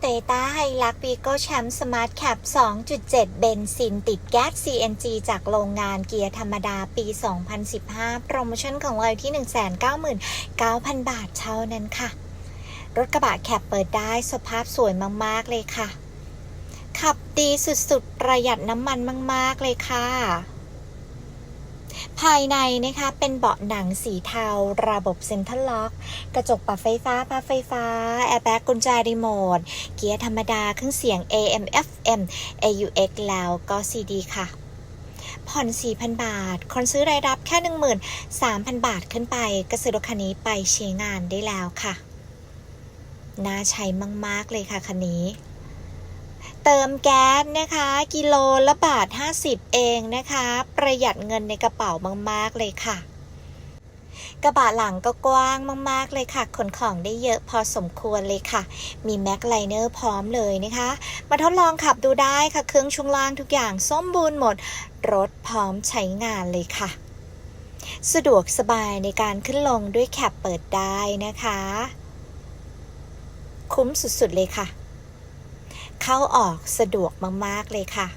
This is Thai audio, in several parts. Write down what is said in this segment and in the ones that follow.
เตต้าไฮลักวีโก้แชมป์สมาร์ทแคป 2.7 เบนซินติดแก๊ส CNG จากโรงงานเกียร์ธรรมดาปี 2015 โปรโมชั่นของเราที่ 199,000 บาทเท่านั้นค่ะ รถกระบะแคปเปิดได้สภาพสวยมาก ๆ เลยค่ะ ขับดีสุด ๆ ประหยัดน้ำมันมาก ๆ เลยค่ะ ภายในนะคะเป็นเบาะหนังสีเทา ระบบเซ็นทรัลล็อก กระจกปรับไฟฟ้าพับไฟฟ้า แอร์แบ็กกุญแจรีโมท เกียร์ธรรมดาเครื่องเสียง AM FM AUX แล้วก็ CD ค่ะ ผ่อน 4,000 บาท คนซื้อรายรับแค่ 13,000 บาทขึ้นไป ก็ซื้อรถคันนี้ไปใช้งานได้แล้วค่ะ น่าใช้มาก ๆ เลยค่ะคันนี้ เติมแก๊สนะคะ กิโลละบาท 50 เองนะคะ ประหยัดเงินในกระเป๋ามาก ๆ เลยค่ะ กระบะหลังก็กว้างมาก ๆ เลยค่ะ ขนของได้เยอะพอสมควรเลยค่ะ มีแม็กไลเนอร์พร้อมเลยนะคะ มาทดลองขับดูได้ค่ะ เครื่องช่วงล่างทุกอย่างสมบูรณ์หมด รถพร้อมใช้งานเลยค่ะ สะดวกสบายในการขึ้นลงด้วยแคปเปิดได้นะคะ คุ้มสุด ๆ เลยค่ะ เข้าออกสะดวกมาก ๆ เลยค่ะ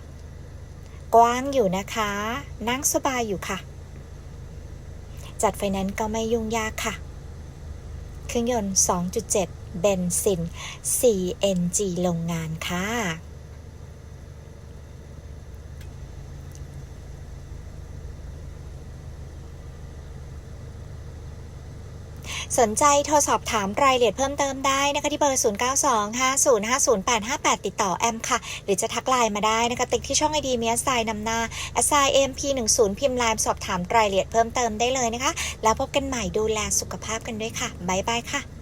กว้างอยู่นะคะ นั่งสบายอยู่ค่ะ จัดไฟแนนซ์ก็ไม่ยุ่งยากค่ะ เครื่องยนต์ 2.7 เบนซิน CNG โรงงานค่ะ สนใจโทรสอบถามรายละเอียดเพิ่มเติมได้นะคะที่เบอร์ 0925050858 ติดต่อแอมค่ะ หรือจะทักไลน์มาได้นะคะติ๊กที่ช่องไอดีมียสไซน์นำหน้าแอสไซน์ MP10 พิมพ์ไลน์สอบถามรายละเอียดเพิ่มเติมได้เลยนะคะ แล้วพบกันใหม่ดูแลสุขภาพกันด้วยค่ะ บ๊ายบายค่ะ